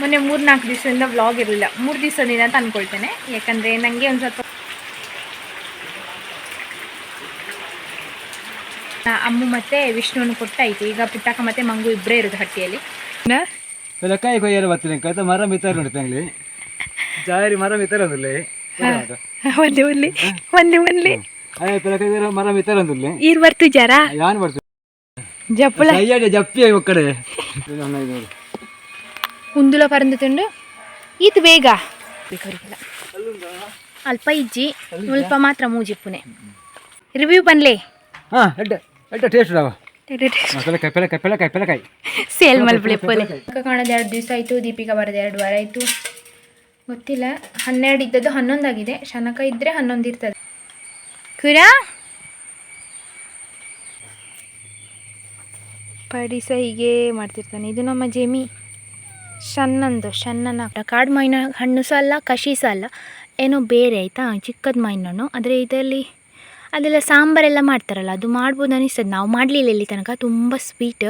ಮೊನ್ನೆ ಮೂರು ನಾಲ್ಕು ದಿವಸದಿಂದ ವ್ಲಾಗ್ ಇರಲಿಲ್ಲ. ಮೂರು ದಿವಸದಿಂದ ಅಂತ ಅಂದ್ಕೊಳ್ತೇನೆ ಯಾಕಂದರೆ ನನಗೆ ಒಂದು ಸ್ವಲ್ಪ ಅಮ್ಮ ಮತ್ತು ವಿಷ್ಣುವನ್ನು ಕೊಟ್ಟಾಯಿತು ಈಗ ಪುಟ್ಟಕ್ಕ ಮತ್ತೆ ಮಂಗು ಇಬ್ಬರೇ ಇರೋದು ಹಟ್ಟಿಯಲ್ಲಿ. ಕಾಯಿ ಕೊಯ್ಯಲು ಬರ್ತೀನಿ ಕೈತ ಮರ ಮಿತರ ನೋಡಿ ತಂಗ್ಲಿ ಜಾರಿ ಮರ ಮಿತ್ತರ ಅಂದಿಲ್ಲ ಒಂದೇ ಒಂದ್ಲಿ ಒಂದೇ ಒಂದ್ಲಿ ಮರ ಮಿತ್ತರ ಅಂದಿಲ್ಲ ಈರ್ ಬರ್ತು ಜರ? ಯಾನ್ ಬರ್ತೀನಿ ಜಪ್ಪಳ. ಜಪ್ಪಿ ಒಕ್ಕಡೆ ನೋಡಿ ಉಂದುಲ ಪರಂದುತುಂಡು. ಈತ್ ಬೇಗ. ಅಲ್ಪ ಇಜ್ಜಿ ಸ್ವಲ್ಪ ಮಾತ್ರ ಮೂಜಿಪ್ಪುನೆ. ರಿವ್ಯೂ ಬನ್ಲೆ ಸೇಲ್ ಮಲ್ಪಳೆ ಪೊಲೆ ಕಾಣೋದು ಎರಡು ದಿವಸ ಆಯ್ತು ದೀಪಿಕಾ ಬರೋದು ಎರಡು ವಾರ ಆಯಿತು. ಗೊತ್ತಿಲ್ಲ ಹನ್ನೆರಡು ಇದ್ದದ್ದು ಹನ್ನೊಂದಾಗಿದೆ ಶನಕ ಇದ್ದರೆ ಹನ್ನೊಂದು ಇರ್ತದೆ. ಕುರಾ? ಪಡಿಸ ಹೀಗೆ ಮಾಡ್ತಿರ್ತಾನೆ. ಇದು ನಮ್ಮ ಜೆಮಿ. ಶನ್ನಂದು ಸಣ್ಣನ ಕಾಡು ಮಾವಿನ ಹಣ್ಣು ಸಹ ಅಲ್ಲ ಕಷಿ ಸಹ ಅಲ್ಲ ಏನೋ ಬೇರೆ ಆಯಿತಾ? ಚಿಕ್ಕದ ಮಾವಿನ ಹಣ್ಣು ಆದರೆ ಇದರಲ್ಲಿ ಅದೆಲ್ಲ ಸಾಂಬಾರೆಲ್ಲ ಮಾಡ್ತಾರಲ್ಲ, ಅದು ಮಾಡ್ಬೋದು ಅನಿಸ್ತದೆ. ನಾವು ಮಾಡಲಿಲ್ಲ ಇಲ್ಲಿ ತನಕ, ತುಂಬ ಸ್ವೀಟ್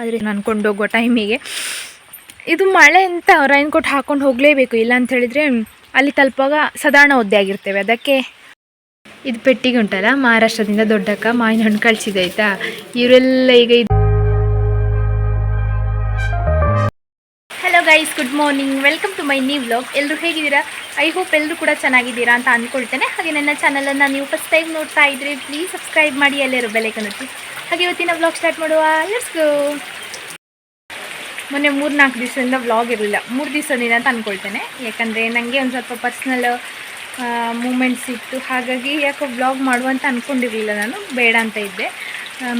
ಆದರೆ ನಾನು ಹೋಗೋ ಟೈಮಿಗೆ ಇದು ಮಳೆ ಅಂತ ರೈನ್ ಕೋಟ್ ಹಾಕೊಂಡು ಹೋಗಲೇಬೇಕು. ಇಲ್ಲ ಅಂತ ಹೇಳಿದರೆ ಅಲ್ಲಿ ತಲುಪಾಗ ಸಾಧಾರಣ ಒದ್ದೆ ಆಗಿರ್ತೇವೆ. ಅದಕ್ಕೆ ಇದು ಪೆಟ್ಟಿಗೆ ಉಂಟಲ್ಲ, ಮಹಾರಾಷ್ಟ್ರದಿಂದ ದೊಡ್ಡಕ್ಕ ಮಾವಿನ ಹಣ್ಣು ಕಳಿಸಿದೆ ಆಯಿತಾ? ಇವರೆಲ್ಲ ಈಗ guys good morning welcome to my new vlog ಎಲ್ಲರೂ ಹೇಗಿದ್ದೀರಾ? ಐ ಹೋಪ್ ಎಲ್ಲರೂ ಕೂಡ ಚೆನ್ನಾಗಿದ್ದೀರಾ ಅಂತ ಅಂದ್ಕೊಳ್ತೇನೆ. ಹಾಗೆ ನನ್ನ ಚಾನಲನ್ನು ನೀವು ಫಸ್ಟ್ ಟೈಮ್ ನೋಡ್ತಾ ಇದ್ರೆ ಪ್ಲೀಸ್ ಸಬ್ಸ್ಕ್ರೈಬ್ ಮಾಡಿ ಎಲ್ಲರೂ ಬೆಲೆ ಕನ್ನಡಿ ಹಾಗೆ ಇವತ್ತಿನ ವ್ಲಾಗ್ ಸ್ಟಾರ್ಟ್ ಮಾಡುವ. ಲೆಟ್ಸ್ ಮೊನ್ನೆ ಮೂರು ನಾಲ್ಕು ದಿವಸದಿಂದ ವ್ಲಾಗ್ ಇರಲಿಲ್ಲ. ಮೂರು ದಿವಸದಿಂದ ಅಂತ ಅಂದ್ಕೊಳ್ತೇನೆ. ಯಾಕಂದರೆ ನನಗೆ ಒಂದು ಸ್ವಲ್ಪ ಪರ್ಸ್ನಲ್ ಮೂಮೆಂಟ್ಸ್ ಇತ್ತು. ಹಾಗಾಗಿ ಯಾಕೋ ವ್ಲಾಗ್ ಮಾಡುವಂತ ಅಂದ್ಕೊಂಡಿರಲಿಲ್ಲ ನಾನು. ಬೇಡ ಅಂತ ಇದ್ದೆ.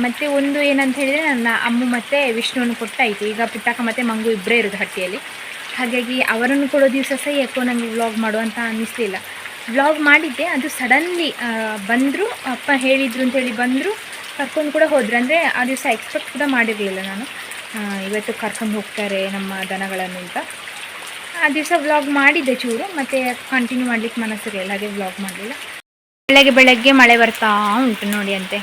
ಮತ್ತೆ ಒಂದು ಏನಂತ ಹೇಳಿದರೆ ನನ್ನ ಅಮ್ಮ ಮತ್ತು ವಿಷ್ಣುವನ್ನು ಕೊಟ್ಟಾಯಿತು ಈಗ ಪುಟ್ಟಕ್ಕ ಮತ್ತು ಮಂಗು ಇಬ್ಬರೇ ಇರೋದು ಹಟ್ಟಿಯಲ್ಲಿ. ಹಾಗಾಗಿ ಅವರನ್ನು ಕೊಡೋ ದಿವಸ ಸಹ ಯಾಕೋ ನನಗೆ ವ್ಲಾಗ್ ಮಾಡುವಂತ ಅನ್ನಿಸ್ಲಿಲ್ಲ. ವ್ಲಾಗ್ ಮಾಡಿದ್ದೆ, ಅದು ಸಡನ್ಲಿ ಬಂದರು, ಅಪ್ಪ ಹೇಳಿದರು ಅಂತೇಳಿ ಬಂದರು, ಕರ್ಕೊಂಡು ಕೂಡ ಹೋದ್ರು. ಅಂದರೆ ಆ ದಿವಸ ಎಕ್ಸ್ಪೆಕ್ಟ್ ಕೂಡ ಮಾಡಿರಲಿಲ್ಲ ನಾನು. ಇವತ್ತು ಕರ್ಕೊಂಡು ಹೋಗ್ತಾರೆ ನಮ್ಮ ದನಗಳನ್ನು ಅಂತ. ಆ ದಿವಸ ವ್ಲಾಗ್ ಮಾಡಿದ್ದೆ ಚೂರು, ಮತ್ತು ಕಂಟಿನ್ಯೂ ಮಾಡ್ಲಿಕ್ಕೆ ಮನಸ್ಸಿರಲಿಲ್ಲ, ಹಾಗೆ ವ್ಲಾಗ್ ಮಾಡಲಿಲ್ಲ. ಬೆಳಗ್ಗೆ ಬೆಳಗ್ಗೆ ಮಳೆ ಬರ್ತಾ ಉಂಟು ನೋಡಿ ಅಂತೆ.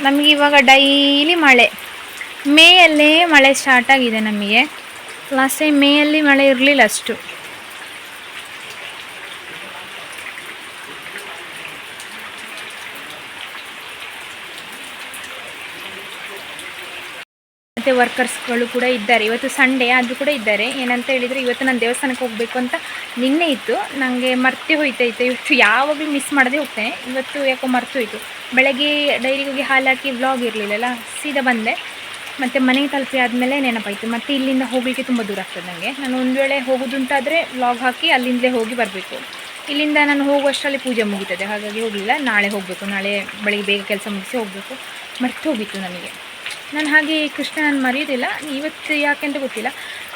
ನಮಗೆ ಇವಾಗ ಡೈಲಿ ಮಳೆ. ಮೇಯಲ್ಲೇ ಮಳೆ ಸ್ಟಾರ್ಟ್ ಆಗಿದೆ ನಮಗೆ. ಲಾಸ್ಟ್ ಟೈಮ್ ಮೇಯಲ್ಲಿ ಮಳೆ ಇರಲಿಲ್ಲ ಅಷ್ಟು. ಮತ್ತು ವರ್ಕರ್ಸ್ಗಳು ಕೂಡ ಇದ್ದಾರೆ. ಇವತ್ತು ಸಂಡೇ ಆದರೂ ಕೂಡ ಇದ್ದಾರೆ. ಏನಂತ ಹೇಳಿದರೆ ಇವತ್ತು ನಾನು ದೇವಸ್ಥಾನಕ್ಕೆ ಹೋಗಬೇಕು ಅಂತ ನಿನ್ನೆ ಇತ್ತು. ನನಗೆ ಮರ್ತೆ ಹೋಯ್ತೈತೆ ಇವತ್ತು ಯಾವಾಗಲೂ ಮಿಸ್ ಮಾಡದೆ ಹೋಗ್ತೇನೆ. ಇವತ್ತು ಯಾಕೋ ಮರ್ತು ಹೋಯಿತು. ಬೆಳಗ್ಗೆ ಡೈರಿಗೆ ಹೋಗಿ ಹಾಲು ಹಾಕಿ ವ್ಲಾಗ್ ಇರಲಿಲ್ಲಲ್ಲ, ಸೀದಾ ಬಂದೆ. ಮತ್ತು ಮನೆಗೆ ತಲುಪಿ ಆದಮೇಲೆ ನೆನಪಾಯಿತು. ಮತ್ತು ಇಲ್ಲಿಂದ ಹೋಗಲಿಕ್ಕೆ ತುಂಬ ದೂರ ಆಗ್ತದೆ ನನಗೆ ನಾನು ಒಂದು ವೇಳೆ ಹೋಗೋದು ಅಂತಾದರೆ ವ್ಲಾಗ್ ಹಾಕಿ ಅಲ್ಲಿಂದಲೇ ಹೋಗಿ ಬರಬೇಕು. ಇಲ್ಲಿಂದ ನಾನು ಹೋಗುವಷ್ಟರಲ್ಲಿ ಪೂಜೆ ಮುಗೀತದೆ. ಹಾಗಾಗಿ ಹೋಗಲಿಲ್ಲ. ನಾಳೆ ಹೋಗಬೇಕು. ನಾಳೆ ಬೆಳಿಗ್ಗೆ ಬೇಗ ಕೆಲಸ ಮುಗಿಸಿ ಹೋಗಬೇಕು. ಮರ್ತು ಹೋಗಿತ್ತು ನನಗೆ. ನಾನು ಹಾಗೆ ಕೃಷ್ಣ ನಾನು ಮರೆಯೋದಿಲ್ಲ. ಇವತ್ತು ಯಾಕೆ ಅಂತ ಗೊತ್ತಿಲ್ಲ.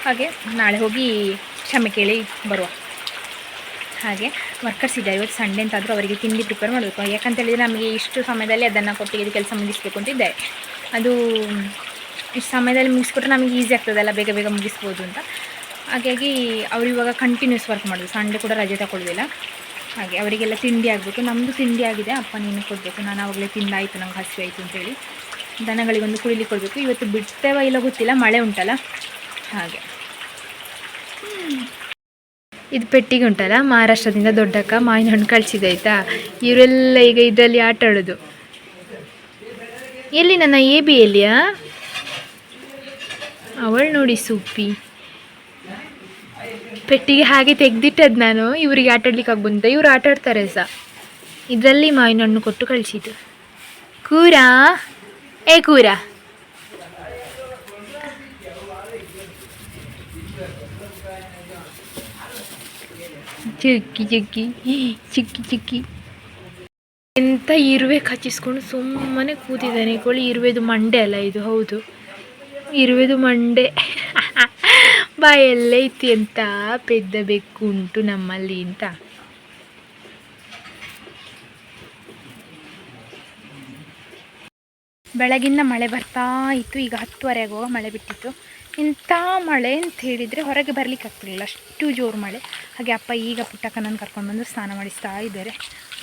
ಹಾಗೆ ನಾಳೆ ಹೋಗಿ ಕ್ಷಮೆ ಕೇಳಿ ಬರುವ. ಹಾಗೆ ವರ್ಕರ್ಸ್ ಇದ್ದಾರೆ ಇವತ್ತು ಸಂಡೇ ಅಂತಾದರೂ ಅವರಿಗೆ ತಿಂಡಿ ಪ್ರಿಪೇರ್ ಮಾಡಬೇಕು. ಯಾಕಂತ ಹೇಳಿದರೆ ನಮಗೆ ಇಷ್ಟು ಸಮಯದಲ್ಲಿ ಅದನ್ನು ಕೊಟ್ಟಿಗೆ ಕೆಲಸ ಮುಗಿಸ್ಬೇಕು ಅಂತ ಇದ್ದಾರೆ. ಅದು ಇಷ್ಟು ಸಮಯದಲ್ಲಿ ಮುಗಿಸ್ಕೊಟ್ರೆ ನಮಗೆ ಈಸಿ ಆಗ್ತದಲ್ಲ ಬೇಗ ಬೇಗ ಮುಗಿಸ್ಬೋದು ಅಂತ. ಹಾಗಾಗಿ ಅವರು ಇವಾಗ ಕಂಟಿನ್ಯೂಸ್ ವರ್ಕ್ ಮಾಡೋದು. ಸಂಡೇ ಕೂಡ ರಜೆ ತಗೊಳ್ಳೋದಿಲ್ಲ ಹಾಗೆ ಅವರಿಗೆಲ್ಲ ತಿಂಡಿ ಆಗಬೇಕು. ನಮ್ಮದು ತಿಂಡಿ ಆಗಿದೆ. ಅಪ್ಪ ನೀನು ಕೊಡಬೇಕು. ನಾನು ಆವಾಗಲೇ ತಿಂದಾಯಿತು, ನಂಗೆ ಹಸಿವೆ ಆಯಿತು ಅಂತೇಳಿ ದನಗಳಿಗೊಂದು ಕುಡಿಲಿಕ್ಕೆ ಕೊಡಬೇಕು. ಇವತ್ತು ಬಿಡ್ತೇವ ಇಲ್ಲ ಗೊತ್ತಿಲ್ಲ, ಮಳೆ ಉಂಟಲ್ಲ? ಹಾಗೆ. ಇದು ಪೆಟ್ಟಿಗೆ ಉಂಟಲ್ಲ? ಮಹಾರಾಷ್ಟ್ರದಿಂದ ದೊಡ್ಡಕ್ಕ ಮಾವಿನ ಹಣ್ಣು ಕಳಿಸಿದೆ, ಆಯಿತಾ? ಇವರೆಲ್ಲ ಈಗ ಇದರಲ್ಲಿ ಆಟ ಆಡೋದು. ಎಲ್ಲಿ ನನ್ನ ಎ ಬಿ ಎಲ್ಲಿಯ? ಅವಳು ನೋಡಿ ಸೂಪಿ ಪೆಟ್ಟಿಗೆ ಹಾಗೆ ತೆಗೆದಿಟ್ಟದ್ದು ನಾನು, ಇವರಿಗೆ ಆಟ ಆಡ್ಲಿಕ್ಕೆ ಆಗ್ಬಂತ ಇವರು ಆಟ ಆಡ್ತಾರೆ ಸಹ ಇದರಲ್ಲಿ ಮಾವಿನ ಹಣ್ಣು ಕೊಟ್ಟು ಕಳಿಸಿದ್ದು. ಕೂರ? ಏ ಕೂರ ಚಿಕ್ಕಿ ಚಿಕ್ಕಿ ಚಿಕ್ಕಿ ಚಿಕ್ಕಿ ಎಂತ ಇರುವೆ ಕಚ್ಚಿಸ್ಕೊಂಡು ಸುಮ್ಮನೆ ಕೂತಿದ್ದಾನೆ. ಕೋಳಿ ಇರುವೆದು ಮಂಡೆ ಅಲ್ಲ ಇದು, ಹೌದು. ಇರುವೆದು ಮಂಡೆ. ಬಾಯಲ್ಲೇ ಇತ್ತು ಅಂತ ಪೆದ್ದ ಬೆಕ್ಕು ಉಂಟು ನಮ್ಮಲ್ಲಿ ಅಂತ. ಬೆಳಗಿಂದ ಮಳೆ ಬರ್ತಾ ಇತ್ತು. ಈಗ ಹತ್ತುವರೆ ಆಗುವಾಗ ಮಳೆ ಬಿಟ್ಟಿತ್ತು. ಇಂಥ ಮಳೆ ಅಂತ ಹೇಳಿದರೆ ಹೊರಗೆ ಬರಲಿಕ್ಕೆ ಆಗ್ತಿರಲಿಲ್ಲ. ಅಷ್ಟು ಜೋರು ಮಳೆ. ಹಾಗೆ ಅಪ್ಪ ಈಗ ಪುಟ್ಟಕ್ಕನನ್ನು ಕರ್ಕೊಂಡು ಬಂದು ಸ್ನಾನ ಮಾಡಿಸ್ತಾ ಇದ್ದಾರೆ.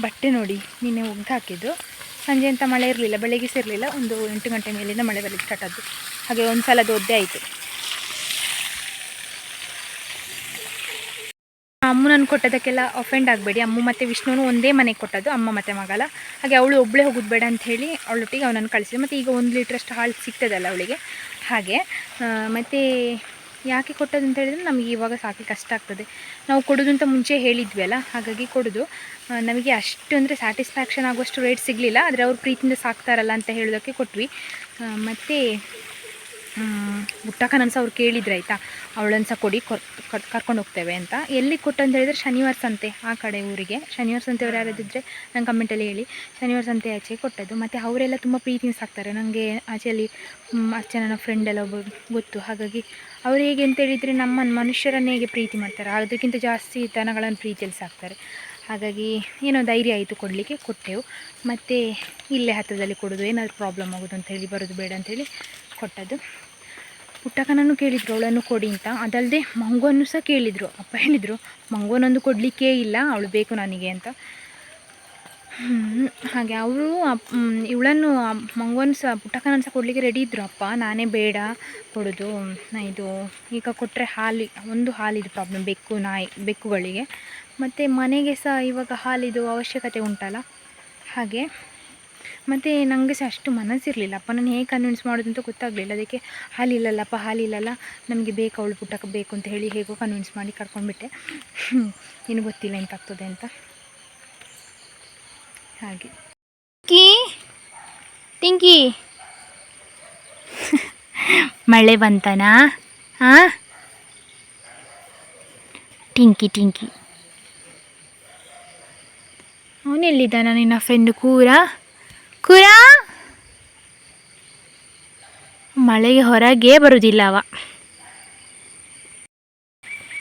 ಬಟ್ಟೆ ನೋಡಿ ನಿನ್ನೆ ಒಗ್ದು ಹಾಕಿದ್ದು. ಸಂಜೆ ಅಂತ ಮಳೆ ಇರಲಿಲ್ಲ, ಬೆಳಗ್ಗೆ ಸೇರಲಿಲ್ಲ ಒಂದು ಎಂಟು ಗಂಟೆ ಮೇಲಿಂದ ಮಳೆ ಬರಲಿಕ್ಕೆ ಸ್ಟಾರ್ಟ್ ಆದ್ದು. ಹಾಗೆ ಒಂದು ಸಲ ಅದು ಒದ್ದೆ ಆಯಿತು. ಅಮ್ಮನನ್ನು ಕೊಟ್ಟದಕ್ಕೆಲ್ಲ ಅಫೆಂಡ್ ಆಗಬೇಡಿ. ಅಮ್ಮ ಮತ್ತು ವಿಷ್ಣುನು ಒಂದೇ ಮನೆಗೆ ಕೊಟ್ಟದ್ದು, ಅಮ್ಮ ಮತ್ತು ಮಗಲ ಹಾಗೆ ಅವಳು ಒಬ್ಬಳೇ ಹೋಗೋದು ಬೇಡ ಅಂತ ಹೇಳಿ ಅವಳೊಟ್ಟಿಗೆ ಅವನನ್ನು ಕಳಿಸಿದೆ ಮತ್ತು ಈಗ ಒಂದು ಲೀಟ್ರಷ್ಟು ಹಾಲು ಸಿಗ್ತದಲ್ಲ ಅವಳಿಗೆ. ಹಾಗೆ ಮತ್ತು ಯಾಕೆ ಕೊಟ್ಟದ್ದು ಅಂತ ಹೇಳಿದ್ರೆ ನಮಗೆ ಇವಾಗ ಸಾಕಿ ಕಷ್ಟ ಆಗ್ತದೆ. ನಾವು ಕೊಡೋದು ಅಂತ ಮುಂಚೆ ಹೇಳಿದ್ವಿ ಅಲ್ಲ ಹಾಗಾಗಿ ಕೊಡೋದು. ನಮಗೆ ಅಷ್ಟು ಅಂದರೆ ಸ್ಯಾಟಿಸ್ಫ್ಯಾಕ್ಷನ್ ಆಗುವಷ್ಟು ರೇಟ್ ಸಿಗಲಿಲ್ಲ, ಆದರೆ ಅವ್ರು ಪ್ರೀತಿಯಿಂದ ಸಾಕ್ತಾರಲ್ಲ ಅಂತ ಹೇಳೋದಕ್ಕೆ ಕೊಟ್ವಿ. ಮತ್ತು ಬುಟ್ಟಕ್ಕನನ್ಸ ಅವ್ರು ಕೇಳಿದ್ರು, ಆಯಿತಾ? ಅವಳನ್ನು ಸಹ ಕೊಡಿ ಕರ್ಕೊಂಡು ಹೋಗ್ತೇವೆ ಅಂತ. ಎಲ್ಲಿ ಕೊಟ್ಟು ಅಂತ ಹೇಳಿದ್ರೆ ಶನಿವಾರ ಸಂತೆ, ಆ ಕಡೆ ಊರಿಗೆ. ಶನಿವಾರ ಸಂತೆ ಸಂತೆಯವ್ರು ಯಾರಾದಿದ್ದರೆ ನನ್ನ ಕಮೆಂಟಲ್ಲಿ ಹೇಳಿ. ಶನಿವಾರ ಸಂತೆ ಆಚೆ ಕೊಟ್ಟದ್ದು. ಮತ್ತು ಅವರೆಲ್ಲ ತುಂಬ ಪ್ರೀತಿಯಿಂದ ಸಾಕ್ತಾರೆ ನನಗೆ ಆಚೆಯಲ್ಲಿ ಅಚ್ಚ ನನ್ನ ಫ್ರೆಂಡ್ ಎಲ್ಲ ಒಬ್ಬ ಗೊತ್ತು. ಹಾಗಾಗಿ ಅವ್ರು ಹೇಗೆ ಅಂತ ಹೇಳಿದರೆ ನಮ್ಮ ಮನುಷ್ಯರನ್ನೇ ಹೇಗೆ ಪ್ರೀತಿ ಮಾಡ್ತಾರೆ. ಅದಕ್ಕಿಂತ ಜಾಸ್ತಿ ದನಗಳನ್ನು ಪ್ರೀತಿಯಲ್ಲಿ ಸಾಕ್ತಾರೆ. ಹಾಗಾಗಿ ಏನೋ ಧೈರ್ಯ ಆಯಿತು ಕೊಡಲಿಕ್ಕೆ, ಕೊಟ್ಟೆವು. ಮತ್ತು ಇಲ್ಲೇ ಹತ್ತದಲ್ಲಿ ಕೊಡೋದು ಏನಾದರೂ ಪ್ರಾಬ್ಲಮ್ ಆಗೋದು ಅಂತ ಹೇಳಿ, ಬರೋದು ಬೇಡ ಅಂಥೇಳಿ ಕೊಟ್ಟದ್ದು. ಪುಟ್ಟಕ್ಕನನ್ನು ಕೇಳಿದ್ರು, ಅವಳನ್ನು ಕೊಡಿ ಅಂತ. ಅದಲ್ಲದೆ ಮಂಗುವನ್ನು ಸಹ ಕೇಳಿದರು. ಅಪ್ಪ ಹೇಳಿದರು ಮಂಗೋನೊಂದು ಕೊಡಲಿಕ್ಕೇ ಇಲ್ಲ, ಅವಳು ಬೇಕು ನನಗೆ ಅಂತ. ಹಾಗೆ ಅವರು ಇವಳನ್ನು ಮಂಗೋನು ಸಹ, ಪುಟ್ಟಕ್ಕನನ್ನು ಸಹ ಕೊಡಲಿಕ್ಕೆ ರೆಡಿ ಇದ್ದರು ಅಪ್ಪ, ನಾನೇ ಬೇಡ, ಕೊಡೋದು. ಇದು, ಈಗ ಕೊಟ್ಟರೆ ಹಾಲು, ಒಂದು ಹಾಲಿದು ಪ್ರಾಬ್ಲಮ್ ಬೆಕ್ಕು ನಾಯಿ, ಬೆಕ್ಕುಗಳಿಗೆ. ಮತ್ತು ಮನೆಗೆ ಸಹ ಇವಾಗ ಹಾಲಿದು ಅವಶ್ಯಕತೆ ಉಂಟಲ್ಲ. ಹಾಗೆ ಮತ್ತು ನನಗೆ ಸಹ ಅಷ್ಟು ಮನಸ್ಸಿರಲಿಲ್ಲ. ಅಪ್ಪ ನಾನು ಹೇಗೆ ಕನ್ವಿನ್ಸ್ ಮಾಡೋದು ಅಂತ ಗೊತ್ತಾಗಲಿಲ್ಲ. ಅದಕ್ಕೆ ಹಾಲಿಲ್ಲಲ್ಲಪ್ಪ ಹಾಲಿಲ್ಲಲ್ಲ ನಮಗೆ ಬೇಕು ಅವಳು ಪುಟ್ಟಕ್ಕೆ ಬೇಕು ಅಂತ ಹೇಳಿ ಹೇಗೋ ಕನ್ವಿನ್ಸ್ ಮಾಡಿ ಕರ್ಕೊಂಡ್ಬಿಟ್ಟೆ. ಇನ್ನು ಗೊತ್ತಿಲ್ಲ ಎಂತಾಗ್ತದೆ ಅಂತ. ಹಾಗೆ. ಟಿಂಕಿ ಟಿಂಕಿ ಮಳೆ ಬಂತನಾ? ಹಾಂ? ಟಿಂಕಿ ಟಿಂಕಿ. ಅವನೆಲ್ಲಿದ್ದಾನ ನಿನ್ನ ಫ್ರೆಂಡ್ ಕೂರ? ಕೂರ? ಮಳೆಗೆ ಹೊರಗೆ ಬರುವುದಿಲ್ಲ ಅವ.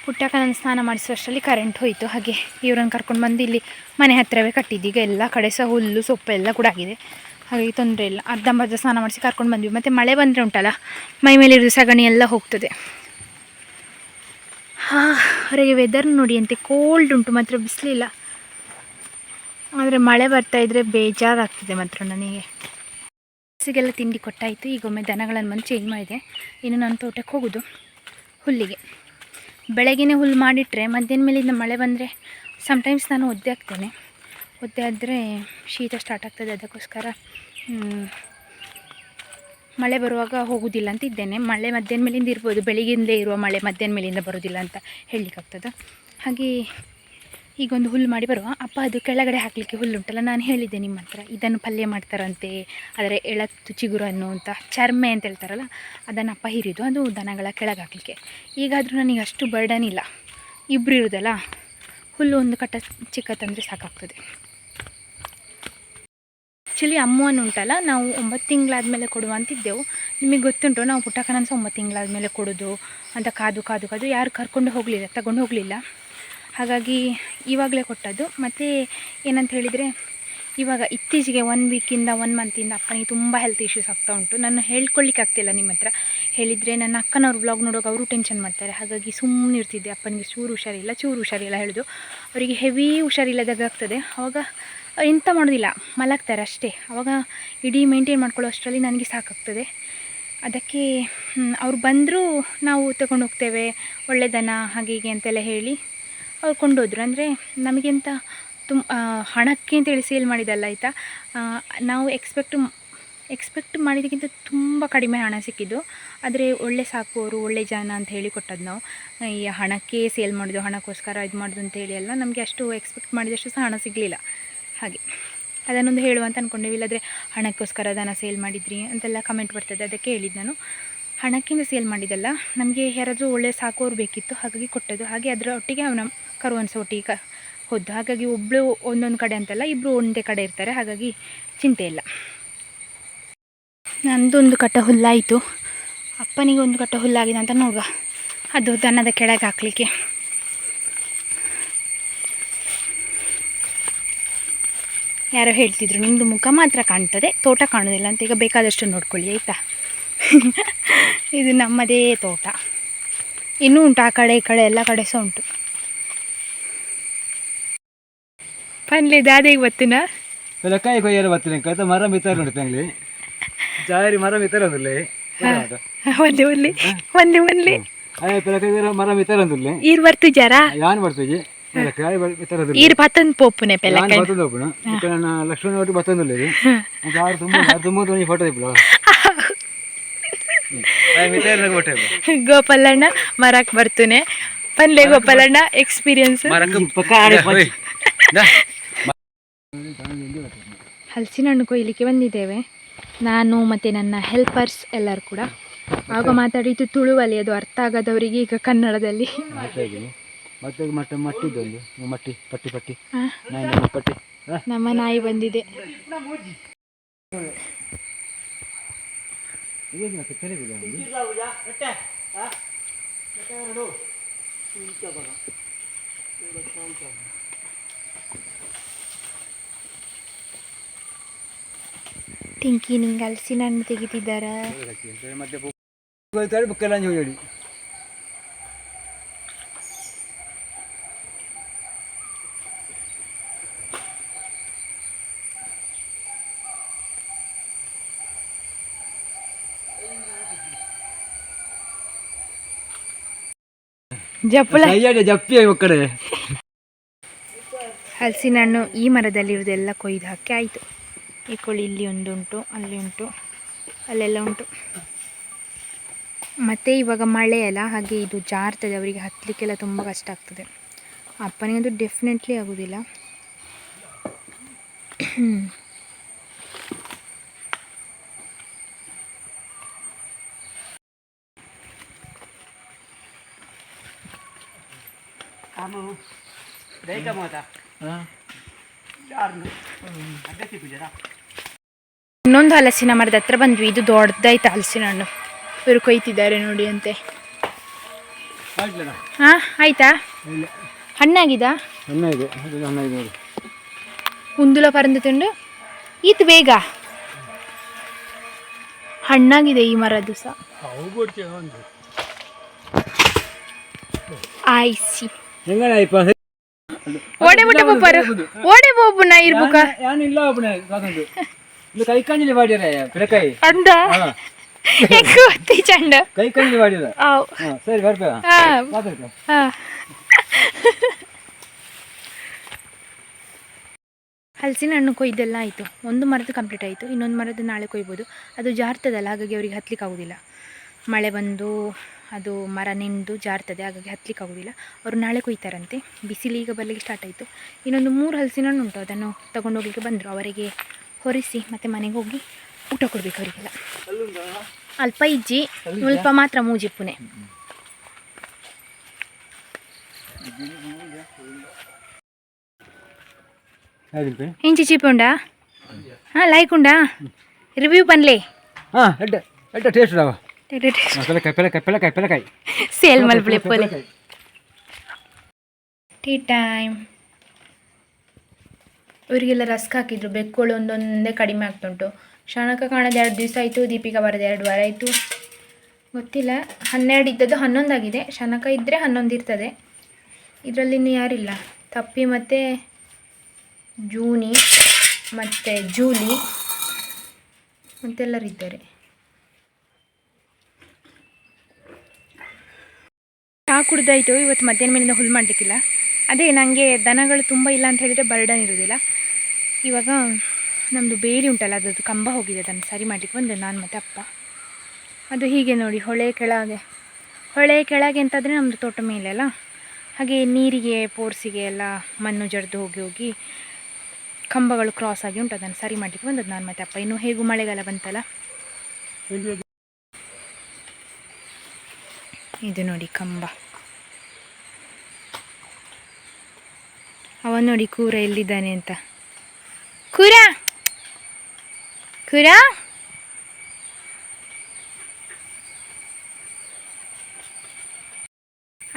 ಪುಟ್ಟಕ್ಕ ನನ್ನ ಸ್ನಾನ ಮಾಡಿಸುವಷ್ಟರಲ್ಲಿ ಕರೆಂಟ್ ಹೋಯಿತು. ಹಾಗೆ ಇವ್ರನ್ನ ಕರ್ಕೊಂಡು ಬಂದು ಇಲ್ಲಿ ಮನೆ ಹತ್ತಿರವೇ ಕಟ್ಟಿದ್ದೀಗ ಎಲ್ಲ ಕಡೆ ಸಹ ಹುಲ್ಲು, ಸೊಪ್ಪು ಎಲ್ಲ ಕೂಡ ಆಗಿದೆ. ಹಾಗಾಗಿ ತೊಂದರೆ ಇಲ್ಲ. ಅರ್ಧಂಬರ್ಧ ಸ್ನಾನ ಮಾಡಿಸಿ ಕರ್ಕೊಂಡು ಬಂದ್ವಿ. ಮತ್ತು ಮಳೆ ಬಂದರೆ ಉಂಟಲ್ಲ, ಮೈ ಮೇಲೆ ಇರೋದು ಸಗಣಿ ಎಲ್ಲ ಹೋಗ್ತದೆ. ಹಾಂ, ಹೊರಗೆ ವೆದರ್ ನೋಡಿ ಅಂತೆ ಕೋಲ್ಡ್ ಉಂಟು. ಮಾತ್ರ ಬಿಸಿಲಿಲ್ಲ. ಆದರೆ ಮಳೆ ಬರ್ತಾ ಇದ್ದರೆ ಬೇಜಾರಾಗ್ತಿದೆ ಮಾತ್ರ ನನಗೆ. ಹಸಿಗೆಲ್ಲ ತಿಂಡಿ ಕೊಟ್ಟಾಯಿತು. ಈಗ ಒಮ್ಮೆ ದನಗಳನ್ನು ಬಂದು ಚೇಂಜ್ ಮಾಡಿದೆ. ಇನ್ನು ನಾನು ತೋಟಕ್ಕೆ ಹೋಗೋದು. ಹುಲ್ಲಿಗೆ. ಬೆಳಗ್ಗೆ ಹುಲ್ಲು ಮಾಡಿಟ್ರೆ, ಮಧ್ಯಾಹ್ನ ಮೇಲಿಂದ ಮಳೆ ಬಂದರೆ ಸಮ್ಟೈಮ್ಸ್ ನಾನು ಒದ್ದೆ ಆಗ್ತೇನೆ ಒದ್ದೆ ಆದರೆ ಶೀತ ಸ್ಟಾರ್ಟ್ ಆಗ್ತದೆ. ಅದಕ್ಕೋಸ್ಕರ ಮಳೆ ಬರುವಾಗ ಹೋಗೋದಿಲ್ಲ ಅಂತ ಇದ್ದೇನೆ. ಮಳೆ ಮಧ್ಯಾಹ್ನ ಮೇಲಿಂದ ಇರ್ಬೋದು. ಬೆಳಿಗ್ಗೆಯಿಂದಲೇ ಇರುವ ಮಳೆ ಮಧ್ಯಾಹ್ನ ಮೇಲಿಂದ ಬರೋದಿಲ್ಲ ಅಂತ ಹೇಳಲಿಕ್ಕಾಗ್ತದೆ. ಹಾಗೆ ಈಗೊಂದು ಹುಲ್ಲು ಮಾಡಿ ಬರುವ. ಅಪ್ಪ, ಅದು ಕೆಳಗಡೆ ಹಾಕಲಿಕ್ಕೆ ಹುಲ್ಲುಂಟಲ್ಲ, ನಾನು ಹೇಳಿದ್ದೆ ನಿಮ್ಮ ಹತ್ರ, ಇದನ್ನು ಪಲ್ಯ ಮಾಡ್ತಾರಂತೆ ಅದರ ಎಳತ್ತು ಚಿಗುರನ್ನು ಅಂತ ಚರ್ಮೆ ಅಂತ ಹೇಳ್ತಾರಲ್ಲ, ಅದನ್ನು ಅಪ್ಪ ಹಿರಿದು, ಅದು ದನಗಳ ಕೆಳಗೆ ಹಾಕಲಿಕ್ಕೆ. ಈಗಾದರೂ ನನಗೆ ಅಷ್ಟು ಬರ್ಡನ್ ಇಲ್ಲ. ಇಬ್ಬರು ಇರೋದಲ್ಲ, ಹುಲ್ಲು ಒಂದು ಕಟ್ಟ ಚಿಕ್ಕ ತಂದರೆ ಸಾಕಾಗ್ತದೆ. ಆ್ಯಕ್ಚುಲಿ ಅಮ್ಮವನ್ನು ಉಂಟಲ್ಲ, ನಾವು ಒಂಬತ್ತು ತಿಂಗಳಾದಮೇಲೆ ಕೊಡುವ ಅಂತಿದ್ದೆವು. ನಿಮಗೆ ಗೊತ್ತುಂಟು, ನಾವು ಪುಟ್ಟಕ್ಕನ ಸಹ ಒಂಬತ್ತು ತಿಂಗಳಾದಮೇಲೆ ಕೊಡೋದು, ಅಂತ ಕಾದು ಕಾದು ಕಾದು ಯಾರು ಕರ್ಕೊಂಡು ಹೋಗಲಿಲ್ಲ, ತಗೊಂಡು ಹೋಗಲಿಲ್ಲ. ಹಾಗಾಗಿ ಇವಾಗಲೇ ಕೊಟ್ಟದ್ದು. ಮತ್ತು ಏನಂತ ಹೇಳಿದರೆ, ಇವಾಗ ಇತ್ತೀಚೆಗೆ ಒನ್ ವೀಕಿಂದ ಒನ್ ಮಂತಿಂದ ಅಪ್ಪನಿಗೆ ತುಂಬ ಹೆಲ್ತ್ ಇಶ್ಯೂಸ್ ಆಗ್ತಾ ಉಂಟು. ನಾನು ಹೇಳ್ಕೊಳ್ಳಿಕ್ಕೆ ಆಗ್ತಿಲ್ಲ ನಿಮ್ಮ ಹತ್ರ. ಹೇಳಿದರೆ ನನ್ನ ಅಕ್ಕನವ್ರು ವ್ಲಾಗ್ ನೋಡುವಾಗ ಅವರು ಟೆನ್ಷನ್ ಮಾಡ್ತಾರೆ. ಹಾಗಾಗಿ ಸುಮ್ಮನೆ ಇರ್ತಿದ್ದೆ. ಅಪ್ಪನಿಗೆ ಚೂರು ಹುಷಾರಿಲ್ಲ ಚೂರು ಹುಷಾರಿಲ್ಲ ಹೇಳಿದು. ಅವರಿಗೆ ಹೆವಿ ಹುಷಾರಿಲ್ಲದಾಗ ಆಗ್ತದೆ. ಅವಾಗ ಎಂಥ ಮಾಡೋದಿಲ್ಲ. ಮಲಗ್ತಾರೆ ಅಷ್ಟೇ. ಅವಾಗ ಇಡೀ ಮೇಂಟೈನ್ ಮಾಡ್ಕೊಳ್ಳೋ ಅಷ್ಟರಲ್ಲಿ ನನಗೆ ಸಾಕಾಗ್ತದೆ. ಅದಕ್ಕೆ ಅವ್ರು ಬಂದರೂ ನಾವು ತಗೊಂಡು ಹೋಗ್ತೇವೆ. ಒಳ್ಳೆ ದನ ಹಾಗೆ ಹೀಗೆ ಅಂತೆಲ್ಲ ಹೇಳಿ ಅವ್ರು ಕೊಂಡೋದ್ರು. ಅಂದರೆ ನಮಗೆಂತ ತುಂಬ ಹಣಕ್ಕೆ ಅಂತೇಳಿ ಸೇಲ್ ಮಾಡಿದಲ್ಲ ಆಯಿತಾ? ನಾವು ಎಕ್ಸ್ಪೆಕ್ಟ್ ಎಕ್ಸ್ಪೆಕ್ಟ್ ಮಾಡಿದ್ದಕ್ಕಿಂತ ತುಂಬ ಕಡಿಮೆ ಹಣ ಸಿಕ್ಕಿದ್ದು. ಆದರೆ ಒಳ್ಳೆ ಸಾಕುವವರು, ಒಳ್ಳೆ ಜನ ಅಂತ ಹೇಳಿ ಕೊಟ್ಟದ್ದು ನಾವು. ಈ ಹಣಕ್ಕೆ ಸೇಲ್ ಮಾಡೋದು, ಹಣಕ್ಕೋಸ್ಕರ ಇದು ಮಾಡೋದು ಅಂತ ಹೇಳಿ ಎಲ್ಲ ನಮಗೆ ಅಷ್ಟು ಎಕ್ಸ್ಪೆಕ್ಟ್ ಮಾಡಿದಷ್ಟು ಸಹ ಹಣ ಸಿಗಲಿಲ್ಲ. ಹಾಗೆ. ಅದನ್ನೊಂದು ಹೇಳುವಂತ ಅಂದ್ಕೊಂಡೇವಿ ಇಲ್ಲಾಂದರೆ ಹಣಕ್ಕೋಸ್ಕರ ಅದನ್ನು ಸೇಲ್ ಮಾಡಿದ್ರಿ ಅಂತೆಲ್ಲ ಕಮೆಂಟ್ ಬರ್ತದೆ. ಅದಕ್ಕೆ ಹೇಳಿದ್ದು ನಾನು. ಹಣಕ್ಕಿಂತ ಸೇಲ್ ಮಾಡಿದ್ದಲ್ಲ, ನಮಗೆ ಯಾರಾದರೂ ಒಳ್ಳೆ ಸಾಕೋರು ಬೇಕಿತ್ತು, ಹಾಗಾಗಿ ಕೊಟ್ಟದ್ದು. ಹಾಗೆ ಅದರ ಒಟ್ಟಿಗೆ ಅವನ ಕರುವನ್ಸ ಒಟ್ಟಿಗೆ ಕ ಹೋದ್ದು. ಹಾಗಾಗಿ ಒಬ್ಬಳು ಒಂದೊಂದು ಕಡೆ ಅಂತಲ್ಲ ಇಬ್ಬರು ಒಂದೇ ಕಡೆ ಇರ್ತಾರೆ, ಹಾಗಾಗಿ ಚಿಂತೆ ಇಲ್ಲ. ನಂದೊಂದು ಕಟ್ಟ ಹುಲ್ಲಾಯಿತು. ಅಪ್ಪನಿಗೆ ಒಂದು ಕಟ್ಟ ಹುಲ್ಲಾಗಿದೆ ಅಂತ ನೋಡುವ. ಅದು ದನದ ಕೆಳಗೆ ಹಾಕಲಿಕ್ಕೆ. ಯಾರೋ ಹೇಳ್ತಿದ್ರು ನಿಮ್ಮದು ಮುಖ ಮಾತ್ರ ಕಾಣ್ತದೆ, ತೋಟ ಕಾಣೋದಿಲ್ಲ ಅಂತ. ಈಗ ಬೇಕಾದಷ್ಟು ನೋಡ್ಕೊಳ್ಳಿ, ಆಯಿತಾ? ಇದು ನಮ್ಮದೇ ತೋಟ. ಇನ್ನೂ ಉಂಟು ಆ ಕಡೆ ಈ ಕಡೆ ಎಲ್ಲ ಕಡೆ ಸಹ ಉಂಟು. ಪನ್ಲಿ ದಾದಿಗೆ ಬತ್ತಿನ ಕೈ ಕಾಯಿ ಕೊಯ್ಯಲು ಬತ್ತಿನ ಕೈತ ಮರ ಮಿತ್ತಾರು ನೋಡಿ ತಂಗ್ಲಿ ಜಾರಿ ಮರ ಮಿತ್ತಾರ ಒಂದಿಲ್ಲ ಒಂದೇ ಒಲ್ಲಿ ಒಂದೇ ಒಲ್ಲಿ ಅದೇ ಮರ ಮಿತ್ತಾರ ಈರು ಯಾನ್ ಈರ್ ಪೋಪುನೆ ಬತ್ತೊಂದು ಲಕ್ಷ್ಮಣ ಒಟ್ಟು ಬತ್ತೊಂದು ಇದು ಅದು ಆರು ತುಂಬ ಆರು ತುಂಬ ಫೋಟೋ ಗೋಪಾಲಣ್ಣ ಮರಕ್ ಬರ್ತೇನೆ. ಪನ್ಲೆ ಗೋಪಾಲಣ್ಣ ಎಕ್ಸ್ಪೀರಿಯನ್ಸ್ ಹಲಸಿನ ಹಣ್ಣು ಕೊಯ್ಲಿಕ್ಕೆ ಬಂದಿದ್ದೇವೆ. ನಾನು ಮತ್ತೆ ನನ್ನ ಹೆಲ್ಪರ್ಸ್ ಎಲ್ಲರೂ ಕೂಡ. ಆಗ ಮಾತಾಡಿದ್ದು ತುಳುವಲ್ಲಿ ಅದು ಅರ್ಥ ಆಗದವರಿಗೆ ಈಗ ಕನ್ನಡದಲ್ಲಿ. ನಮ್ಮ ನಾಯಿ ಮತ್ತೆ ಮಟ್ಟಿದ್ದು ಒಂದು ಮಟ್ಟಿ ಪಟ್ಟಿ ಪಟ್ಟಿ ಆ, ನಾನು ಪಟ್ಟಿ ಹಾ ನಮ್ಮ ನಾಯಿ ಬಂದಿದೆ ಇದೇನು ಮತ್ತೆ ತೆರೆದಿದೆ ಒಂದು? ಟಿಂಕಿ ನಿಂಗೆ ಹಲಸಿನ ಹಣ್ಣು ತೆಗಿತಿದ್ದಾರ ಮತ್ತೆ ಹೋಗ್ತಾರೆ ಬುಕ್ಕೆಲ್ಲ ಹೇಳಿ ಕೈಯಾಡಿ ಜಪ್ಪಿ ಒಕ್ಕಡೆ ಹಲಸಿನ ಹಣ್ಣು ಈ ಮರದಲ್ಲಿರೋದೆಲ್ಲ ಕೊಯ್ದು ಹಾಕಿ ಆಯಿತು. ಈ ಕೋಳಿ ಇಲ್ಲಿ ಒಂದು ಉಂಟು ಅಲ್ಲಿ ಉಂಟು ಅಲ್ಲೆಲ್ಲ ಉಂಟು. ಮತ್ತು ಇವಾಗ ಮಳೆ ಅಲ್ಲ ಹಾಗೆ ಇದು ಜಾರ್ತದೆ ಅವರಿಗೆ ಹತ್ತಲಿಕ್ಕೆಲ್ಲ ತುಂಬ ಕಷ್ಟ ಆಗ್ತದೆ. ಅಪ್ಪನಿಗಂತೂ ಡೆಫಿನೆಟ್ಲಿ ಆಗೋದಿಲ್ಲ. ಇನ್ನೊಂದು ಹಲಸಿನ ಮರದ ಹತ್ರ ಬಂದ್ವಿ. ಇದು ದೊಡ್ಡದಾಯ್ತು ಹಲಸಿನ ಹಣ್ಣು. ಇವರು ಕೊಯ್ತಿದ್ದಾರೆ ನೋಡಿ ಅಂತೆ. ಹಾ ಹಾಂ ಆಯ್ತಾ? ಹಣ್ಣಾಗಿದೆ? ಕುಂದುಲ ಪರಂದು ತಿಂಡು. ಈತ್ ಬೇಗ. ಹಣ್ಣಾಗಿದೆ ಈ ಮರದ್ದು ಸಹ. ಇಪ್ಪ ಓಡೆ ಬಿಟ್ಟ ಓಡೆ ಇರ್ಬೇಕ ಒಬ್ಬನೇ ಕೈ ಕಂಜಲಿ ಅಂದ? ಚಂಡ? ಕೈ ಕಂಜಲಿ ಮಾಡಿರ ಆವ್. ಸರಿ ಬರ್ಬೇಕ ಹಾ. ಮಾತಾಡ್ಕ ಹಾ. ಹಲಸಿನ ಹಣ್ಣು ಕೊಯ್ದೆಲ್ಲ ಆಯ್ತು. ಒಂದು ಮರದ್ದು ಕಂಪ್ಲೀಟ್ ಆಯ್ತು. ಇನ್ನೊಂದು ಮರದ್ದು ನಾಳೆ ಕೊಯ್ಬೋದು. ಅದು ಜಾರ್ತದಲ್ಲ ಹಾಗಾಗಿ ಅವರಿಗೆ ಹತ್ಲಿಕ್ಕೆ ಆಗೋದಿಲ್ಲ ಮಳೆ ಬಂದು ಅದು ಮರ ನೆಂದು ಜಾರ್ತದೆ ಹಾಗಾಗಿ ಹತ್ತಲಿಕ್ಕೆ ಆಗೋದಿಲ್ಲ. ಅವರು ನಾಳೆ ಕೊಯ್ತಾರಂತೆ. ಬಿಸಿಲು ಈಗ ಬರಲಿಕ್ಕೆ ಸ್ಟಾರ್ಟ್ ಆಯಿತು. ಇನ್ನೊಂದು ಮೂರು ಹಲಸಿನ ಹಣ್ಣು ಉಂಟು ಅದನ್ನು ತಗೊಂಡು ಹೋಗ್ಲಿಕ್ಕೆ ಬಂದರು. ಅವರಿಗೆ ಹೊರಿಸಿ ಮತ್ತು ಮನೆಗೆ ಹೋಗಿ ಊಟ ಕೊಡಬೇಕು ಅವರಿಗೆಲ್ಲ. ಅಲ್ಪ ಇಜ್ಜಿ ಸ್ವಲ್ಪ ಮಾತ್ರ ಮೂಜಿಪ್ಪುನೆ. ಆಯ್ತು ಹೆಂಚಿ ಚೀಪ್ ಉಂಡಾ ಹಾಂ ಲೈಕ್ ಉಂಡಾ ರಿವ್ಯೂ ಬನ್ಲೆ ಹಾಂ ಟೇಸ್ಟ್ ಸೇಲ್ ಪೊಲೆ ಟೀ ಟೈಮ್ ಇವರಿಗೆಲ್ಲ ರಸ್ಕ್ ಹಾಕಿದ್ರು ಬೆಕ್ಕುಗಳು ಒಂದೊಂದೇ ಕಡಿಮೆ ಆಗ್ತುಂಟು. ಶಾಣಕ ಕಾಣೋದು ಎರಡು ದಿವಸ ಆಯಿತು ದೀಪಿಕಾ ಬರೋದು ಎರಡು ವಾರ ಆಯಿತು. ಗೊತ್ತಿಲ್ಲ ಹನ್ನೆರಡು ಇದ್ದದ್ದು ಹನ್ನೊಂದಾಗಿದೆ. ಶನಕ ಇದ್ದರೆ ಹನ್ನೊಂದು ಇರ್ತದೆ. ಇದರಲ್ಲಿ ಇನ್ನು ಯಾರಿಲ್ಲ. ತಪ್ಪಿ ಮತ್ತು ಜೂನಿ ಮತ್ತು ಜೂಲಿ ಮತ್ತೆಲ್ಲರಿದ್ದಾರೆ. ಚಹಾ ಕುಡ್ದಾಯ್ತು ಇವತ್ತು ಮಧ್ಯಾಹ್ನ ಮೇಲಿಂದ ಹುಲ್ ಮಾಡಲಿಕ್ಕಿಲ್ಲ. ಅದೇ ನನಗೆ ದನಗಳು ತುಂಬ ಇಲ್ಲ ಅಂತ ಹೇಳಿದರೆ ಬರ್ಡನ್ ಇರೋದಿಲ್ಲ ಇವಾಗ ನಮ್ಮದು ಬೇಲಿ ಉಂಟಲ್ಲ ಅದರದ್ದು ಕಂಬ ಹೋಗಿದೆ ಅದನ್ನು ಸರಿ ಮಾಡಲಿಕ್ಕೆ ಬಂದೆ ನಾನು ಮತ್ತು ಅಪ್ಪ. ಅದು ಹೀಗೆ ನೋಡಿ ಹೊಳೆ ಕೆಳಗೆ. ಹೊಳೆ ಕೆಳಗೆ ಅಂತಂದರೆ ನಮ್ಮದು ತೋಟ ಮೇಲೆ ಅಲ್ಲ? ಹಾಗೆ ನೀರಿಗೆ ಪೋರ್ಸಿಗೆ ಎಲ್ಲ ಮಣ್ಣು ಜಡ್ದು ಹೋಗಿ ಹೋಗಿ ಕಂಬಗಳು ಕ್ರಾಸ್ ಆಗಿ ಉಂಟು ಅದನ್ನು ಸರಿ ಮಾಡಲಿಕ್ಕೆ ಬಂದದ್ದು ನಾನು ಮತ್ತೆ ಅಪ್ಪ. ಇನ್ನು ಹೇಗೂ ಮಳೆಗಾಲ ಬಂತಲ್ಲ? ಇದು ನೋಡಿ ಕಂಬ. ಅವ ನೋಡಿ ಕೂರ ಎಲ್ಲಿದ್ದಾನೆ ಅಂತ. ಕೂರ? ಕೂರ?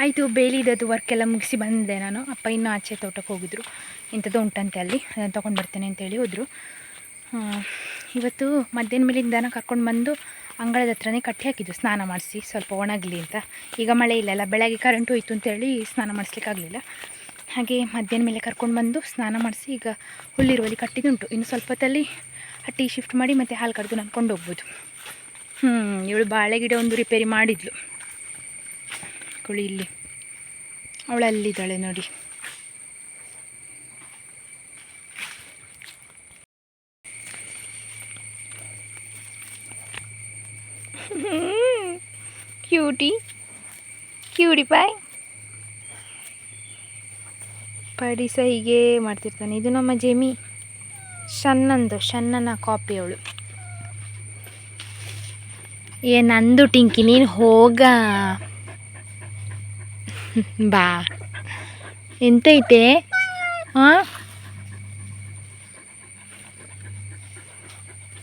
ಆಯಿತು ವರ್ಕ್ ಎಲ್ಲ ಮುಗಿಸಿ ಬಂದೆ ನಾನು. ಅಪ್ಪ ಇನ್ನೂ ಆಚೆ ತೋಟಕ್ಕೆ ಹೋಗಿದ್ರು. ಇಂಥದ್ದು ಉಂಟಂತೆ ಅಲ್ಲಿ. ಅದನ್ನು ತೊಗೊಂಡು ಬರ್ತೇನೆ ಅಂತೇಳಿ ಹೋದರು. ಇವತ್ತು ಮಧ್ಯಾಹ್ನ ದನ ಕರ್ಕೊಂಡು ಬಂದು ಅಂಗಳದ ಹತ್ರನೇ ಕಟ್ಟಿ ಹಾಕಿದ್ದು ಸ್ನಾನ ಮಾಡಿಸಿ ಸ್ವಲ್ಪ ಒಣಗಲಿ ಅಂತ. ಈಗ ಮಳೆ ಇಲ್ಲಲ್ಲ ಬೆಳಗ್ಗೆ ಕರೆಂಟ್ ಹೋಯ್ತು ಅಂತೇಳಿ ಸ್ನಾನ ಮಾಡಿಸ್ಲಿಕ್ಕಾಗಲಿಲ್ಲ ಹಾಗೆ ಮಧ್ಯಾಹ್ನ ಮೇಲೆ ಕರ್ಕೊಂಡು ಬಂದು ಸ್ನಾನ ಮಾಡಿಸಿ ಈಗ ಹುಲ್ಲಿರುವಲ್ಲಿ ಉಂಟು ಇನ್ನು ಸ್ವಲ್ಪ ಹೊತ್ತಲ್ಲಿ ಹಟ್ಟಿ ಶಿಫ್ಟ್ ಮಾಡಿ ಮತ್ತು ಹಾಲು ಕಡ್ದು ನಾನು ಹೋಗ್ಬೋದು. ಹ್ಞೂ ಇವಳು ಬಾಳೆ ಗಿಡ ಒಂದು ರಿಪೇರಿ ಮಾಡಿದ್ಲು. ಕುಳಿ ಇಲ್ಲಿ. ಅವಳಲ್ಲಿದ್ದಾಳೆ ನೋಡಿ. ಕ್ಯೂಟಿ ಕ್ಯೂಡಿ ಬಾಯ್ ಪಡಿ ಸಹ ಹೀಗೆ ಮಾಡ್ತಿರ್ತಾನೆ. ಇದು ನಮ್ಮ ಜೆಮಿ. ಶನ್ನಂದು, ಶನ್ನನ ಕಾಪಿ ಅವಳು. ಏ, ನಂದು ಟಿಂಕಿ, ನೀನು ಹೋಗ. ಬಾ. ಎಂತೈತೆ? ಹಾಂ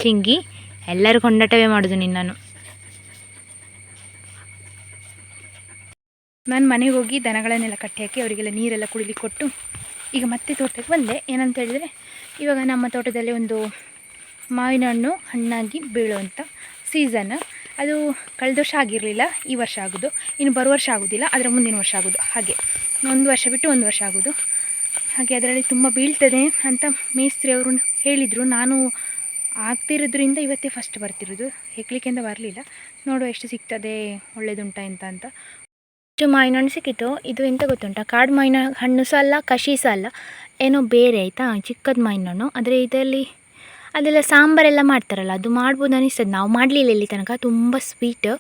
ಟಿಂಗಿ ಎಲ್ಲರೂ ಕೊಂಡಾಟವೇ ಮಾಡೋದು ನಿನ್ನನ್ನು. ನಾನು ಮನೆಗೆ ಹೋಗಿ ದನಗಳನ್ನೆಲ್ಲ ಕಟ್ಟಿ ಹಾಕಿ ಅವರಿಗೆಲ್ಲ ನೀರೆಲ್ಲ ಕುಡಿಲಿಕ್ಕೆ ಕೊಟ್ಟು ಈಗ ಮತ್ತೆ ತೋಟಕ್ಕೆ ಬಂದೆ. ಏನಂತ ಹೇಳಿದರೆ, ಇವಾಗ ನಮ್ಮ ತೋಟದಲ್ಲಿ ಒಂದು ಮಾವಿನ ಹಣ್ಣು ಹಣ್ಣಾಗಿ ಬೀಳುವಂಥ ಸೀಸನ್ ಅದು ಕಳೆದ ವರ್ಷ ಆಗಿರಲಿಲ್ಲ, ಈ ವರ್ಷ ಆಗೋದು. ಇನ್ನು ಬರುವ ವರ್ಷ ಆಗೋದಿಲ್ಲ ಅದರ ಮುಂದಿನ ವರ್ಷ ಆಗೋದು. ಹಾಗೆ ಒಂದು ವರ್ಷ ಬಿಟ್ಟು ಒಂದು ವರ್ಷ ಆಗೋದು. ಹಾಗೆ ಅದರಲ್ಲಿ ತುಂಬ ಬೀಳ್ತದೆ ಅಂತ ಮೇಸ್ತ್ರಿ ಅವರು ಹೇಳಿದರು. ನಾನು ಆಗ್ತಿರೋದ್ರಿಂದ ಇವತ್ತೇ ಫಸ್ಟ್ ಬರ್ತಿರೋದು. ಹೆಕ್ಲಿಕ್ಕೆಂದ ಬರಲಿಲ್ಲ. ನೋಡುವ ಎಷ್ಟು ಸಿಗ್ತದೆ ಒಳ್ಳೆಯದುಂಟ ಎಂತ ಅಂತ. ಇಷ್ಟು ಮಾವಿನ ಹಣ್ಣು ಇದು ಎಂತ ಗೊತ್ತುಂಟ? ಕಾಡು ಮಾವಿನ ಹಣ್ಣು ಸಹ ಅಲ್ಲ ಕಷಿ ಸಹ ಅಲ್ಲ. ಏನೋ ಬೇರೆ ಆಯಿತಾ? ಚಿಕ್ಕದ ಮಾವಿನ ಹಣ್ಣು ಆದರೆ ಇದರಲ್ಲಿ ಅದೆಲ್ಲ ಸಾಂಬಾರೆಲ್ಲ ಮಾಡ್ತಾರಲ್ಲ, ಅದು ಮಾಡ್ಬೋದು ಅನಿಸ್ತದೆ. ನಾವು ಮಾಡಲಿಲ್ಲ ಇಲ್ಲಿ ತನಕ. ತುಂಬ ಸ್ವೀಟ್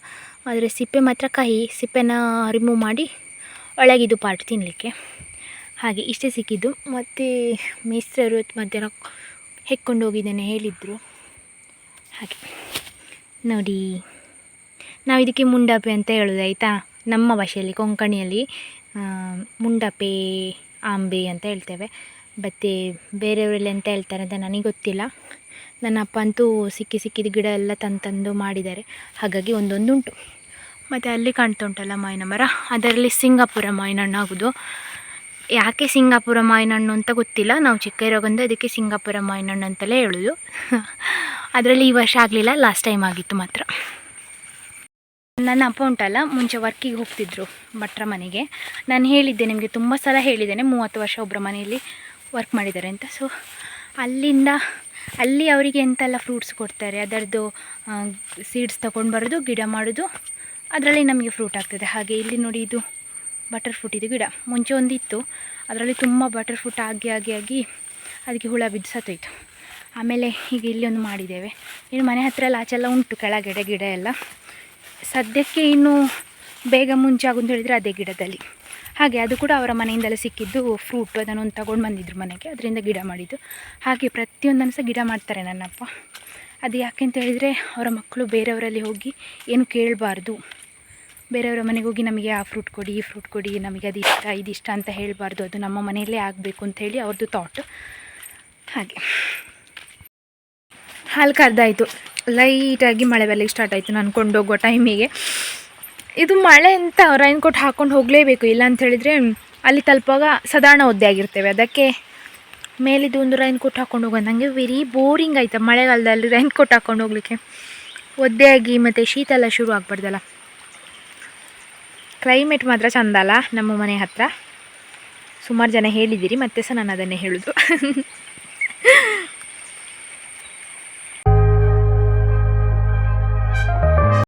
ಆದರೆ ಸಿಪ್ಪೆ ಮಾತ್ರ ಕಹಿ, ಸಿಪ್ಪೆನ ರಿಮೂವ್ ಮಾಡಿ ಒಳಗಿದು ಪಾರ್ಟ್ ತಿನ್ನಲಿಕ್ಕೆ ಹಾಗೆ ಇಷ್ಟೇ ಸಿಕ್ಕಿದ್ದು. ಮತ್ತು ಮೇಸ್ತ್ರರು ಮಧ್ಯಾಹ್ನ ಹೆಕ್ಕೊಂಡು ಹೋಗಿದ್ದೇನೆ ಹೇಳಿದರು. ಹಾಗೆ. ನೋಡಿ. ನಾವು ಇದಕ್ಕೆ ಮುಂಡಾಪೆ ಅಂತ ಹೇಳೋದು, ಆಯಿತಾ? ನಮ್ಮ ಭಾಷೆಯಲ್ಲಿ, ಕೊಂಕಣಿಯಲ್ಲಿ ಮುಂಡಪೆ, ಆಂಬೆ ಅಂತ ಹೇಳ್ತೇವೆ. ಮತ್ತು ಬೇರೆಯವರೆಲ್ಲ ಎಂತ ಹೇಳ್ತಾರೆ ಅಂತ ನನಗೆ ಗೊತ್ತಿಲ್ಲ. ನನ್ನ ಅಪ್ಪ ಅಂತೂ ಸಿಕ್ಕಿ ಸಿಕ್ಕಿದ ಗಿಡ ಎಲ್ಲ ತಂದು ತಂದು ಮಾಡಿದ್ದಾರೆ. ಹಾಗಾಗಿ ಒಂದೊಂದುಂಟು. ಮತ್ತು ಅಲ್ಲಿ ಕಾಣ್ತಾ ಉಂಟಲ್ಲ ಮಾವಿನ ಮರ ಅದರಲ್ಲಿ ಸಿಂಗಾಪುರ ಮಾವಿನ ಹಣ್ಣು ಆಗೋದು ಯಾಕೆ ಸಿಂಗಾಪುರ ಮಾವಿನ ಹಣ್ಣು ಅಂತ ಗೊತ್ತಿಲ್ಲ. ನಾವು ಚಿಕ್ಕ ಇರೋಗಂದು ಅದಕ್ಕೆ ಸಿಂಗಾಪುರ ಮಾವಿನ ಹಣ್ಣು ಅಂತಲೇ ಹೇಳೋದು. ಅದರಲ್ಲಿ ಈ ವರ್ಷ ಆಗಲಿಲ್ಲ ಲಾಸ್ಟ್ ಟೈಮ್ ಆಗಿತ್ತು ಮಾತ್ರ. ನನ್ನ ಅಪ್ಪ ಉಂಟಲ್ಲ, ಮುಂಚೆ ವರ್ಕಿಗೆ ಹೋಗ್ತಿದ್ರು ಭಟ್ರ ಮನೆಗೆ. ನಾನು ಹೇಳಿದ್ದೆ ನಿಮಗೆ ತುಂಬ ಸಲ ಹೇಳಿದ್ದೇನೆ, ಮೂವತ್ತು ವರ್ಷ ಒಬ್ಬರ ಮನೆಯಲ್ಲಿ ವರ್ಕ್ ಮಾಡಿದ್ದಾರೆ ಅಂತ. ಸೊ ಅಲ್ಲಿಂದ ಅಲ್ಲಿ ಅವರಿಗೆ ಎಂತೆಲ್ಲ ಫ್ರೂಟ್ಸ್ ಕೊಡ್ತಾರೆ ಅದರದ್ದು ಸೀಡ್ಸ್ ತೊಗೊಂಡು ಬರೋದು, ಗಿಡ ಮಾಡೋದು, ಅದರಲ್ಲಿ ನಮಗೆ ಫ್ರೂಟ್ ಆಗ್ತದೆ. ಹಾಗೆ ಇಲ್ಲಿ ನೋಡಿ ಇದು ಬಟರ್ ಫ್ರೂಟ್ ಇದು ಗಿಡ. ಮುಂಚೆ ಒಂದಿತ್ತು, ಅದರಲ್ಲಿ ತುಂಬ ಬಟರ್ ಫ್ರೂಟ್ ಆಗಿ ಆಗಿ ಆಗಿ ಅದಕ್ಕೆ ಹುಳ ಬಿದ್ದು ಸತ್ತೋಯ್ತು. ಆಮೇಲೆ ಈಗ ಇಲ್ಲಿ ಒಂದು ಮಾಡಿದ್ದೇವೆ. ಇನ್ನು ಮನೆ ಹತ್ರ ಎಲ್ಲ ಆಚೆಲ್ಲ ಉಂಟು, ಕೆಳಗಡೆ ಗಿಡ ಎಲ್ಲ. ಸದ್ಯಕ್ಕೆ ಇನ್ನು ಬೇಗ ಮುಂಚೆ ಆಗುಂತ ಹೇಳಿದರೆ ಅದೇ ಗಿಡದಲ್ಲಿ. ಹಾಗೆ ಅದು ಕೂಡ ಅವರ ಮನೆಯಿಂದಲೇ ಸಿಕ್ಕಿದ್ದು ಫ್ರೂಟ್ ಅದನ್ನು ಒಂದು ತಗೊಂಡು ಬಂದಿದ್ರು ಮನೆಗೆ, ಅದರಿಂದ ಗಿಡ ಮಾಡಿದ್ದು. ಹಾಗೆ ಪ್ರತಿಯೊಂದನ್ನು ಸಹ ಗಿಡ ಮಾಡ್ತಾರೆ ನನ್ನಪ್ಪ. ಅದು ಯಾಕೆ ಅಂತ ಹೇಳಿದರೆ ಅವರ ಮಕ್ಕಳು ಬೇರೆಯವರಲ್ಲಿ ಹೋಗಿ ಏನು ಕೇಳಬಾರ್ದು. ಬೇರೆಯವರ ಮನೆಗೆ ಹೋಗಿ ನಮಗೆ ಆ ಫ್ರೂಟ್ ಕೊಡಿ, ಈ ಫ್ರೂಟ್ ಕೊಡಿ, ನಮಗೆ ಅದು ಇಷ್ಟ ಇದಿಷ್ಟ ಅಂತ ಹೇಳಬಾರ್ದು. ಅದು ನಮ್ಮ ಮನೆಯಲ್ಲೇ ಆಗಬೇಕು ಅಂತ ಅವ್ರದ್ದು ಥಾಟ್ ಹಾಗೆ. ಹಾಲು ಕರೆದಾಯಿತು. ಲೈಟಾಗಿ ಮಳೆ ಬರ್ಲಿಕ್ಕೆ ಸ್ಟಾರ್ಟ್ ಆಯಿತು ನಾನು ಕೊಂಡೋಗುವ ಟೈಮಿಗೆ ಇದು ಮಳೆ ಅಂತ ರೈನ್ ಕೋಟ್ ಹಾಕ್ಕೊಂಡು ಹೋಗಲೇಬೇಕು, ಇಲ್ಲ ಅಂತ ಹೇಳಿದರೆ ಅಲ್ಲಿ ತಲುಪುವಾಗ ಸಾಧಾರಣ ಒದ್ದೆ ಆಗಿರ್ತೇವೆ. ಅದಕ್ಕೆ ಮೇಲಿದ್ದು ಒಂದು ರೈನ್ ಕೋಟ್ ಹಾಕ್ಕೊಂಡು ಹೋಗೋದು ನನಗೆ ವೆರಿ ಬೋರಿಂಗ್ ಆಯಿತು ಮಳೆಗಾಲದಲ್ಲಿ ರೈನ್ ಕೋಟ್ ಹಾಕ್ಕೊಂಡು ಹೋಗ್ಲಿಕ್ಕೆ ಒದ್ದೆಯಾಗಿ ಮತ್ತು ಶೀತ ಎಲ್ಲ ಶುರು ಆಗ್ಬಾರ್ದಲ್ಲ. ಕ್ಲೈಮೇಟ್ ಮಾತ್ರ ಚಂದ ಅಲ್ಲ ನಮ್ಮ ಮನೆ ಹತ್ರ. ಸುಮಾರು ಜನ ಹೇಳಿದ್ದೀರಿ, ಮತ್ತೆ ಸಹ ನಾನು ಅದನ್ನೇ ಹೇಳೋದು.